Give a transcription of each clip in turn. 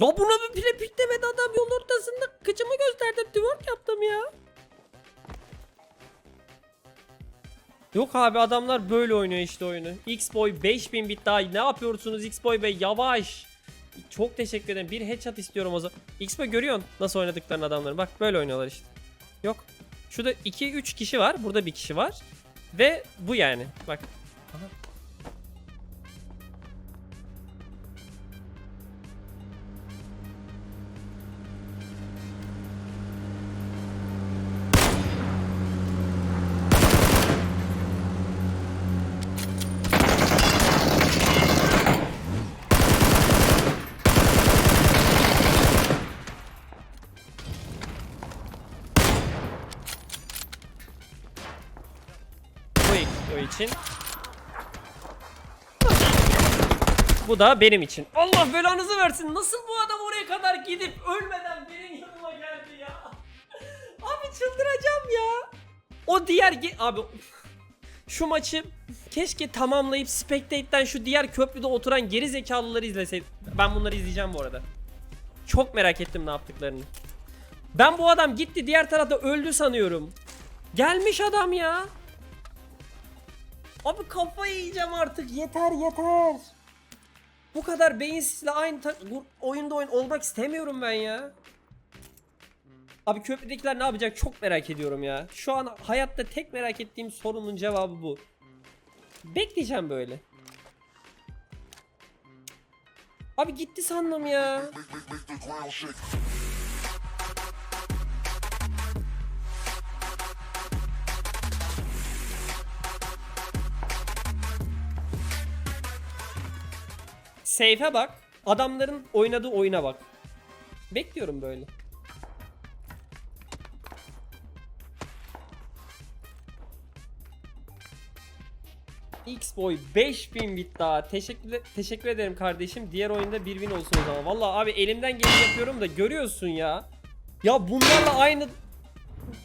Ya buna bile piklemedi adam yolun ortasında kıçımı gösterdim twerk yaptım ya. Yok abi adamlar böyle oynuyor işte oyunu. X-Boy 5000 bit daha ne yapıyorsunuz X-Boy Bey yavaş. Çok teşekkür ederim. Bir headshot istiyorum o zaman. X-Boy görüyorsun nasıl oynadıklarını adamların. Bak böyle oynuyorlar işte. Yok. Şurada 2-3 kişi var. Burada bir kişi var. Ve bu yani. Bak. İçin. Bu da benim için. Allah belanızı versin. Nasıl bu adam oraya kadar gidip ölmeden benim yanıma geldi ya? Abi çıldıracağım ya. O diğer abi şu maçı keşke tamamlayıp Spectate'den şu diğer köprüde oturan geri zekalıları izleseydim. Ben bunları izleyeceğim bu arada. Çok merak ettim ne yaptıklarını. Ben bu adam gitti diğer tarafta öldü sanıyorum. Gelmiş adam ya. Abi kafayı yiyeceğim artık. Yeter yeter. Bu kadar beyinsizle aynı oyunda oyun olmak istemiyorum ben ya. Abi köprüdekiler ne yapacak çok merak ediyorum ya. Şu an hayatta tek merak ettiğim sorunun cevabı bu. Bekleyeceğim böyle. Abi gitti sandım ya. Seyfe bak. Adamların oynadığı oyuna bak. Bekliyorum böyle. X-Boy 5000 bit daha. Teşekkür, teşekkür ederim kardeşim. Diğer oyunda bir win olsun o zaman. Vallahi abi elimden geleni yapıyorum da görüyorsun ya. Ya bunlarla aynı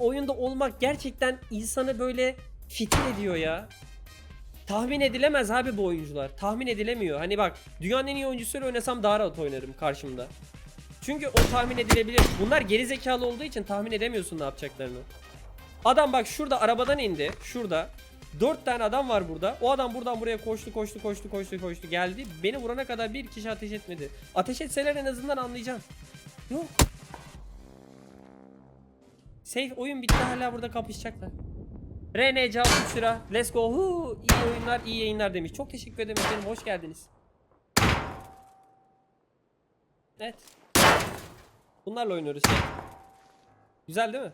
oyunda olmak gerçekten insanı böyle fitil ediyor ya. Tahmin edilemez abi bu oyuncular. Tahmin edilemiyor. Hani bak dünyanın en iyi oyuncusuyla oynasam daha rahat oynarım karşımda. Çünkü o tahmin edilebilir. Bunlar geri zekalı olduğu için tahmin edemiyorsun ne yapacaklarını. Adam bak şurada arabadan indi. Şurada. Dört tane adam var burada. O adam buradan buraya koştu koştu koştu koştu koştu geldi. Beni vurana kadar bir kişi ateş etmedi. Ateş etseler en azından anlayacağım. Yok. Safe oyun bitti hala burada kapışacaklar. RNC 3 lira. Let's go. Hu, iyi oyunlar, iyi yayınlar demiş. Çok teşekkür ederim efendim. Hoş geldiniz. Evet. Bunlarla oynuyoruz. Güzel değil mi?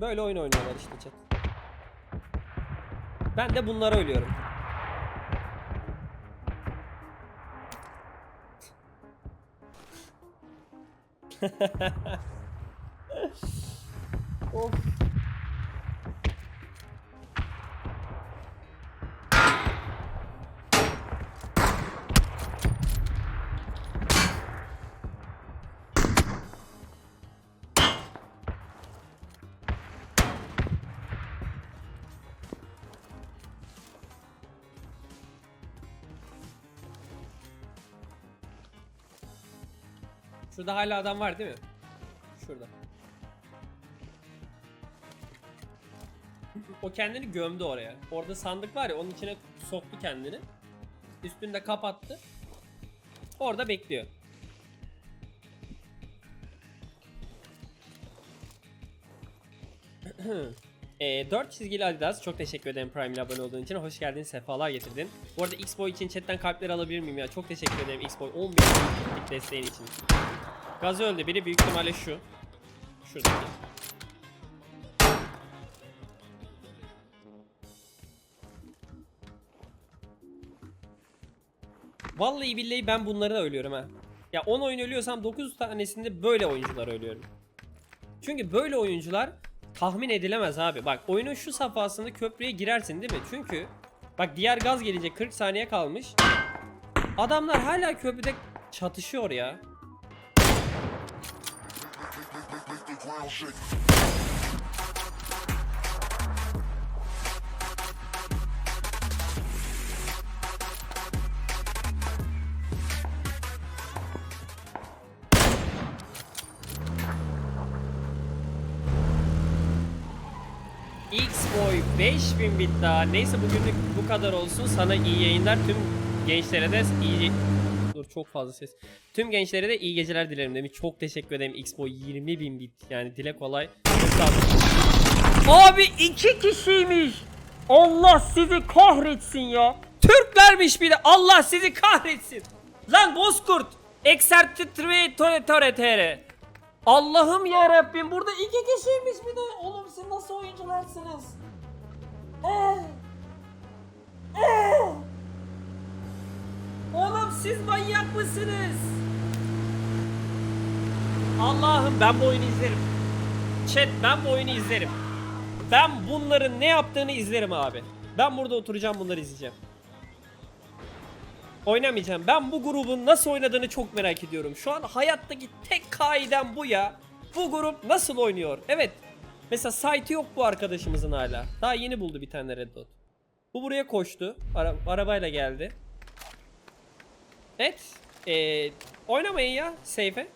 Böyle oyun oynuyorlar işte chat. Ben de bunlara ölüyorum. of. Şurada hala adam var değil mi? Şurada. O kendini gömdü oraya. Orada sandık var ya onun içine soktu kendini. Üstünü de kapattı. Orada bekliyor. e, 4 çizgili Adidas çok teşekkür ederim Prime ile abone olduğun için. Hoş geldin, sefalar getirdin. Bu arada Xboy için chatten kalpler alabilir miyim ya? Çok teşekkür ederim Xboy 11 binlik desteğin için. Gaz öldü. Biri büyük ihtimalle şu. Şuradaki. Vallahi billahi ben bunları da ölüyorum ha. Ya 10 oyun ölüyorsam 9 tanesinde böyle oyuncular ölüyorum. Çünkü böyle oyuncular tahmin edilemez abi. Bak oyunun şu safhasında köprüye girersin değil mi? Çünkü bak diğer gaz gelecek 40 saniye kalmış. Adamlar hala köprüde çatışıyor ya. 5000 bit daha. Neyse bugünlük bu kadar olsun. Sana iyi yayınlar. Tüm gençlere de iyi... Dur çok fazla ses. Tüm gençlere de iyi geceler dilerim demiş. Çok teşekkür ederim X-Boy 20 bin bit. Yani dile kolay. Abi iki kişiymiş. Allah sizi kahretsin ya. Türklermiş bir de. Allah sizi kahretsin. Lan Bozkurt. Exertitri tore tore tere. Allah'ım ya Rabbim burada iki kişiymiş bir de. Oğlum siz nasıl oyuncularsınız? Oğlum siz manyak mısınız? Allah'ım ben bu oyunu izlerim. Chat ben bu oyunu izlerim. Ben bunların ne yaptığını izlerim abi. Ben burada oturacağım bunları izleyeceğim. Oynamayacağım. Ben bu grubun nasıl oynadığını çok merak ediyorum. Şu an hayattaki tek kaidem bu ya. Bu grup nasıl oynuyor? Evet. Mesela site yok bu arkadaşımızın hala. Daha yeni buldu bir tane red dot. Bu buraya koştu. Ara- arabayla geldi. Evet. Ee, oynamayın ya safe'e.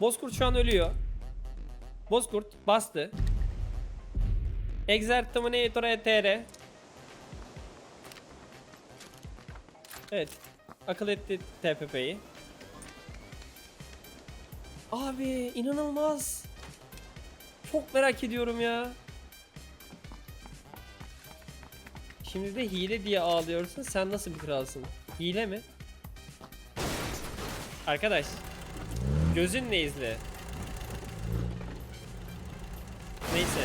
Bozkurt şu an ölüyor. Bozkurt bastı. Exertominator ETR. Evet. Akıl etti TPP'yi. Abi inanılmaz. Çok merak ediyorum ya. Şimdi de hile diye ağlıyorsun. Sen nasıl bir kralsın? Hile mi? Arkadaş. Gözünle izle. Neyse.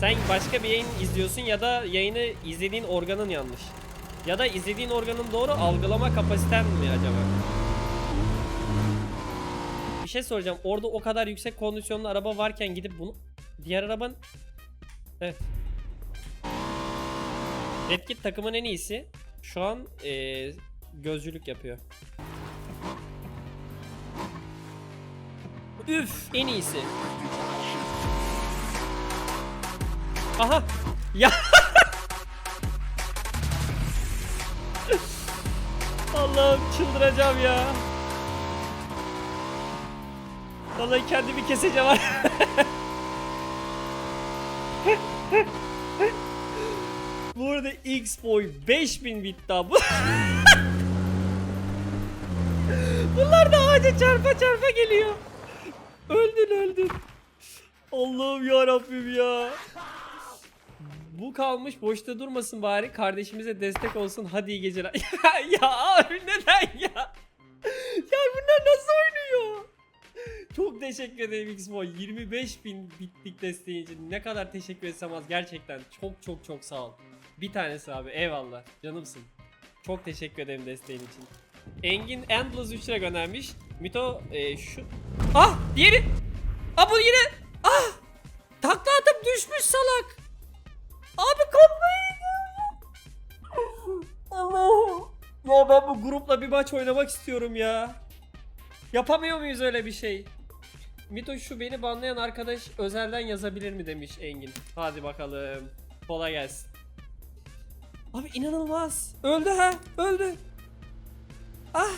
Sen başka bir yayın izliyorsun ya da yayını izlediğin organın yanlış. Ya da izlediğin organın doğru algılama kapasiten mi acaba? Bir şey soracağım. Orada o kadar yüksek kondisyonlu araba varken gidip bunu diğer araban Evet. Redkit takımın en iyisi. Şu an eee, gözcülük yapıyor. Üf en iyisi. Aha. Ya. Allah'ım çıldıracağım ya. Vallahi kendimi keseceğim. Bu arada X-Boy 5000 bit daha. Bu... Bunlar da ağaca çarpa çarpa geliyor. Öldün öldün. Allah'ım ya Rabbim ya. Bu kalmış boşta durmasın bari kardeşimize destek olsun hadi iyi geceler. ya, ya abi neden ya? ya bunlar nasıl oynuyor? Çok teşekkür ederim Xboy 25 bin bitlik desteği için ne kadar teşekkür etsem az gerçekten çok çok çok sağ ol. Bir tanesi abi eyvallah canımsın. Çok teşekkür ederim desteğin için. Engin Endless 3 lira göndermiş. Mito e, şu... Ah diğeri! Ah bu yine... Ah! Takla atıp düşmüş salak. Abi kafayı. Allah'ım. Ya ben bu grupla bir maç oynamak istiyorum ya. Yapamıyor muyuz öyle bir şey? Mito şu beni banlayan arkadaş özelden yazabilir mi demiş Engin. Hadi bakalım. Kolay gelsin. Abi inanılmaz. Öldü ha. Öldü. Ah.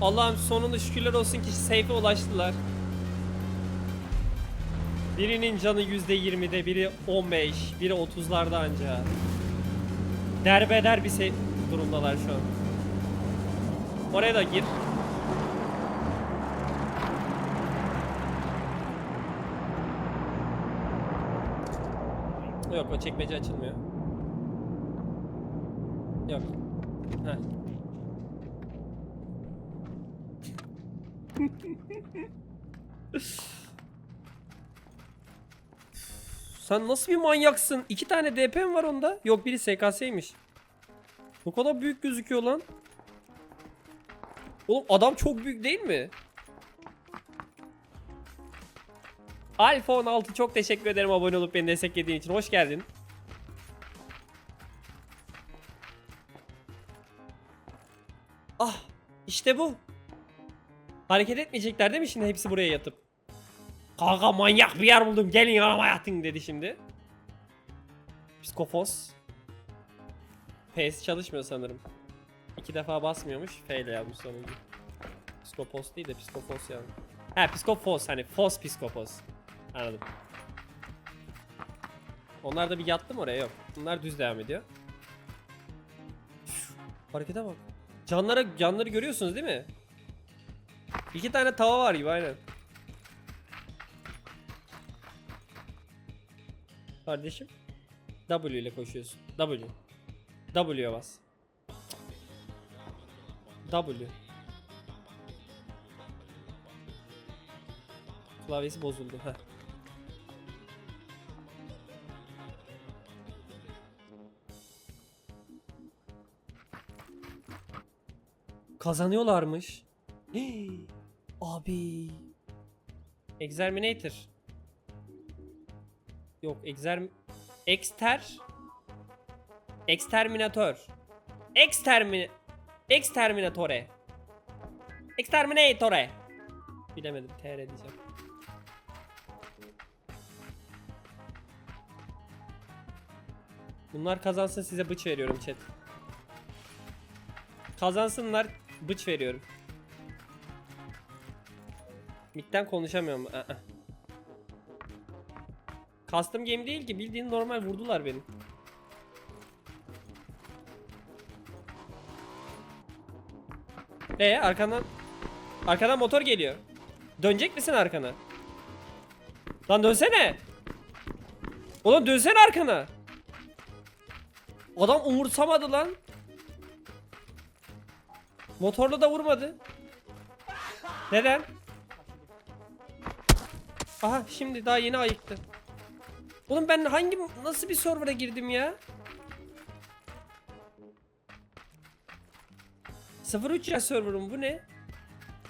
Allah'ım sonunda şükürler olsun ki safe'e ulaştılar. Birinin canı %20'de, biri 15, biri 30'larda anca. Derbeder bir se durumdalar şu an. Oraya da gir. Yok o çekmece açılmıyor. Yok. Heh. Sen nasıl bir manyaksın? İki tane DP mi var onda? Yok biri SKS'ymiş. O kadar büyük gözüküyor lan. Oğlum adam çok büyük değil mi? Alfa 16 çok teşekkür ederim abone olup beni desteklediğin için. Hoş geldin. Ah işte bu. Hareket etmeyecekler değil mi şimdi hepsi buraya yatıp? Kanka manyak bir yer buldum gelin yanıma yatın dedi şimdi. Psikofos. PS çalışmıyor sanırım. iki defa basmıyormuş. F ile yazmış sonuncu. Psikopos değil de psikopos yani. He psikopos hani fos psikopos. Anladım. Onlar da bir yattı mı oraya? Yok. Bunlar düz devam ediyor. Üf, Harekete bak. Canlara canları görüyorsunuz değil mi? İki tane tava var gibi aynen. Kardeşim. W ile koşuyorsun. W. W'ye bas. W. Klavyesi bozuldu. Heh. Kazanıyorlarmış. Hii. Abi. Exterminator. Yok, exerm Exter Exterminator. Extermin Exterminatore. Exterminatore. Bilemedim. TR diyeceğim. Bunlar kazansın size bıç veriyorum chat. Kazansınlar bıç veriyorum. Mid'den konuşamıyorum. Aa. Custom game değil ki bildiğin normal vurdular beni. Ee arkandan arkadan motor geliyor. Dönecek misin arkana? Lan dönsene. Oğlum dönsene arkana. Adam umursamadı lan. Motorla da vurmadı. Neden? Aha şimdi daha yeni ayıktı. Oğlum ben hangi nasıl bir server'a girdim ya? 03 ya server'ım bu ne?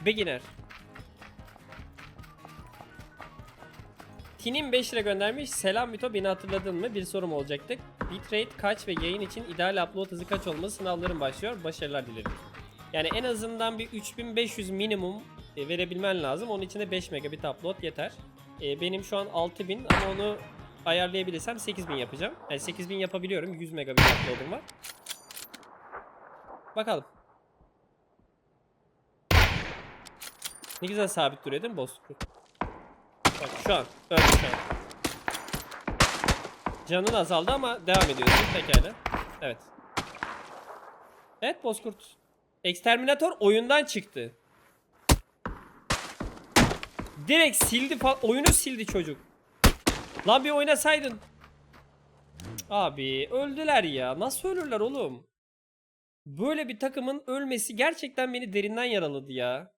Beginner. Tinim 5 lira göndermiş. Selam Mito beni hatırladın mı? Bir sorum olacaktı. Bitrate kaç ve yayın için ideal upload hızı kaç olması sınavlarım başlıyor. Başarılar dilerim. Yani en azından bir 3500 minimum e, verebilmen lazım. Onun için de 5 megabit upload yeter. E, benim şu an 6000 ama onu ayarlayabilirsem 8000 yapacağım. Yani 8000 yapabiliyorum. 100 megabit upload'um var. Bakalım. Ne güzel sabit duruyor değil mi Bozkurt? Bak şu an. Öyle şu an. Canın azaldı ama devam ediyorsun. Pekala. Evet. Evet Bozkurt. Exterminator oyundan çıktı. Direkt sildi falan. Oyunu sildi çocuk. Lan bir oynasaydın. Abi öldüler ya. Nasıl ölürler oğlum? Böyle bir takımın ölmesi gerçekten beni derinden yaraladı ya.